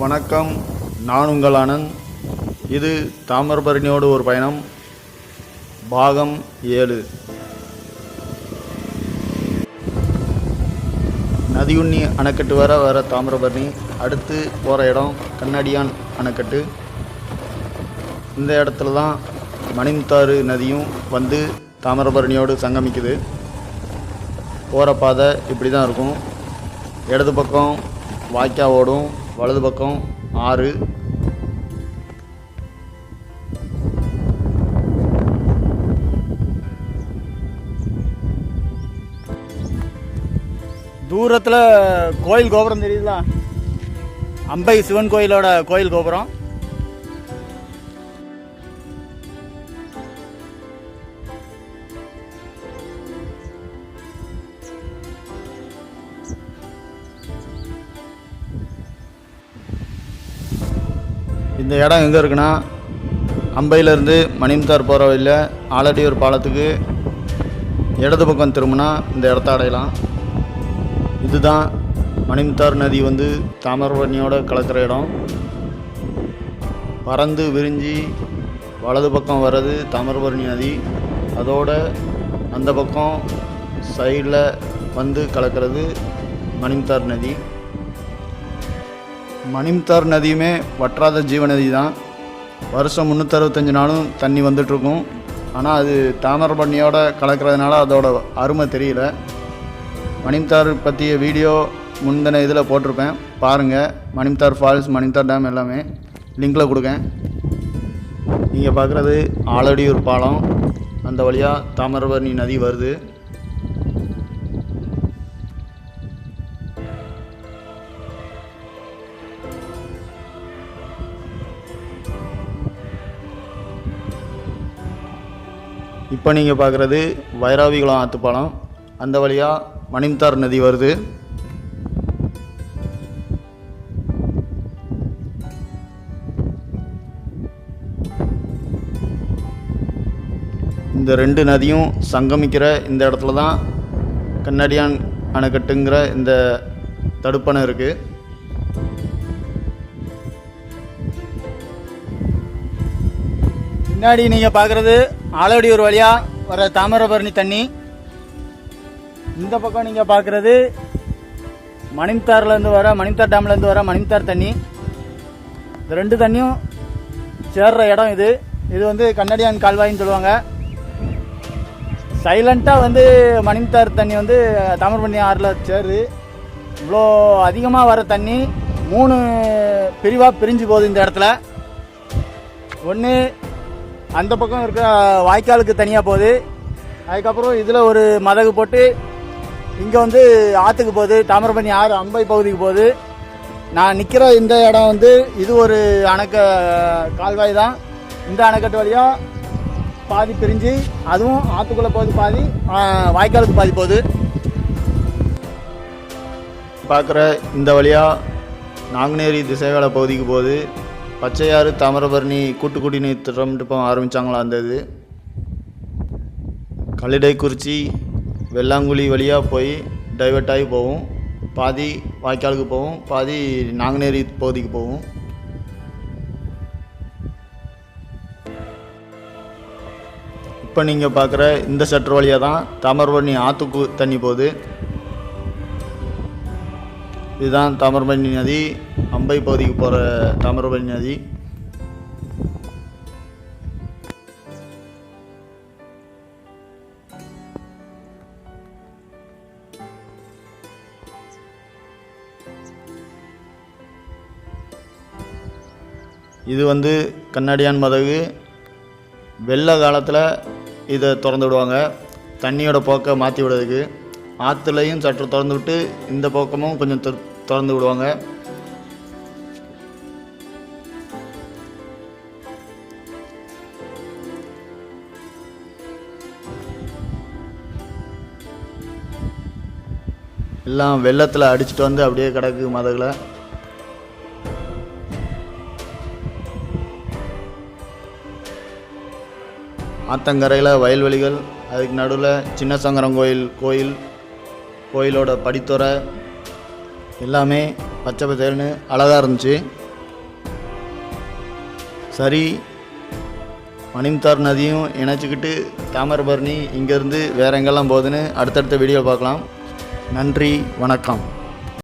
வணக்கம். நான் உங்கள் ஆனந்த் இது தாமிரபரணியோடு ஒரு பயணம். பாகம் ஏழு. நதியுண்ணி அணைக்கட்டு வர வர தாமிரபரணி அடுத்து போகிற இடம் கண்ணாடியான் அணைக்கட்டு. இந்த இடத்துல தான் மணிமுத்தாறு நதியும் வந்து தாமிரபரணியோடு சங்கமிக்குது. போகிற பாதை இப்படி தான் இருக்கும். இடது பக்கம் வாய்க்கா ஓடும் வலது பக்கம் ஆறு. தூரத்தில் கோயில் கோபுரம் தெரியுதுல? அம்பை சிவன் கோயிலோட கோயில் கோபுரம். இந்த இடம் எங்கே இருக்குன்னா அம்பையிலேருந்து மணிமுத்தார் போகிற வழியில் ஆலடியூர் பாலத்துக்கு இடது பக்கம் திரும்பினா இந்த இடத்த அடையலாம். இதுதான் மணிமுத்தார் நதி வந்து தாமிரபரணியோட கலக்கிற இடம். பறந்து விரிஞ்சு வலது பக்கம் வர்றது தாமிரபரணி நதி. அதோட அந்த பக்கம் சைடில் வந்து கலக்கிறது மணிமுத்தார் நதி. மணிம்தார் நதியுமே வற்றாத ஜீவநதி தான். வருஷம் முந்நூற்றறுபத்தஞ்சு நாளும் தண்ணி வந்துட்டுருக்கும். ஆனால் அது தாமிரபரணியோட கலக்கிறதுனால அதோட அருமை தெரியல. மணிம்தார் பற்றிய வீடியோ முந்தின இதில் போட்டிருப்பேன். பாருங்கள் மணிம்தார் ஃபால்ஸ் மணிம்தார் டேம் எல்லாமே. லிங்கில் கொடுக்கேன். நீங்கள் பார்க்குறது ஆலடியூர் பாலம். அந்த வழியாக தாமிரபரணி நதி வருது. இப்போ நீங்கள் பார்க்குறது வைராவிகுளம் ஆற்றுப்பாலம் அந்த வழியாக மணிம்தார் நதி வருது. இந்த ரெண்டு நதியும் சங்கமிக்கிற இந்த இடத்துல தான் கண்ணாடியான் அணைக்கட்டுங்கிற இந்த தடுப்பணை இருக்குது பின்னாடி நீங்கள் பார்க்குறது ஆலடியூர் வழியாக வர தாமிரபரணி தண்ணி. இந்த பக்கம் நீங்கள் பார்க்குறது மணிமுத்தார்லேருந்து வர மணிமுத்தார் டேம்லேருந்து வர மணிமுத்தார் தண்ணி. இந்த ரெண்டு தண்ணியும் சேர்ற இடம் இது. இது வந்து கண்ணடியான் கால்வாயின்னு சொல்லுவாங்க. சைலண்ட்டாக வந்து மணிந்தார் தண்ணி வந்து தாமிரபரணி ஆறில் சேருது இவ்வளோ அதிகமாக வர தண்ணி மூணு பிரிவாக பிரிஞ்சு போகுது இந்த இடத்துல. ஒன்று அந்த பக்கம் இருக்க வாய்க்காலுக்கு தனியாக போகுது. அதுக்கப்புறம் இதில் ஒரு மதகு போட்டு இங்கே வந்து ஆற்றுக்கு போகுது. தாமிரபரணி ஆறு அம்பை பகுதிக்கு போகுது. நான் நிற்கிற இந்த இடம் வந்து இது ஒரு அணைக்க கால்வாய் தான். இந்த அணைக்கட்டு வழியாக பாதி பிரிஞ்சு அதுவும் ஆற்றுக்குள்ளே போகுது பாதி வாய்க்காலுக்கு பாதி போகுது. பார்க்குற இந்த வழியாக நாங்குநேரி திசைவேலை பகுதிக்கு போகுது. பச்சையாறு தாமிரபரணி கூட்டுக்குடிநீர் குடிநீர் திட்டம் ஆரம்பித்தாங்களா அந்த இது? கல்லிடைக்குறிச்சி வெள்ளாங்குழி வழியாக போய் டைவர்ட் ஆகி போகும் பாதி வாய்க்காலுக்கு போகும் பாதி நாங்குநேரி பகுதிக்கு போகும் இப்போ நீங்கள் பார்க்குற இந்த சற்று வழியாக தான் தாமிரபரணி ஆற்றுக்கு தண்ணி போகுது. இதுதான் தாமிரபரணி நதி. அம்பை பகுதிக்கு போகிற தாமிரபரணி நதி. இது வந்து கண்ணாடியான் மதகு. வெள்ள காலத்தில் இதை திறந்து விடுவாங்க. தண்ணியோட போக்கை மாற்றி விடுறதுக்கு. ஆற்றுலையும் சற்று திறந்து விட்டு இந்த பக்கமும் கொஞ்சம் திறந்து விடுவாங்க. எல்லாம் வெள்ளத்தில் அடிச்சிட்டு வந்து அப்படியே கிடக்கு மதகளை ஆத்தங்கரையில் வயல்வெளிகள் அதுக்கு நடுவில் சின்ன சங்கரம் கோயில் கோயில் கோயிலோட படித்துறை. எல்லாமே பச்சை பச்சைன்னு அழகாக இருந்துச்சு. சரி மணிம்தார் நதியும் இணைச்சிக்கிட்டு தாமிரபரணி இங்கேருந்து வேற எங்கெல்லாம் போகுதுன்னு அடுத்தடுத்த வீடியோ பார்க்கலாம். நன்றி வணக்கம்.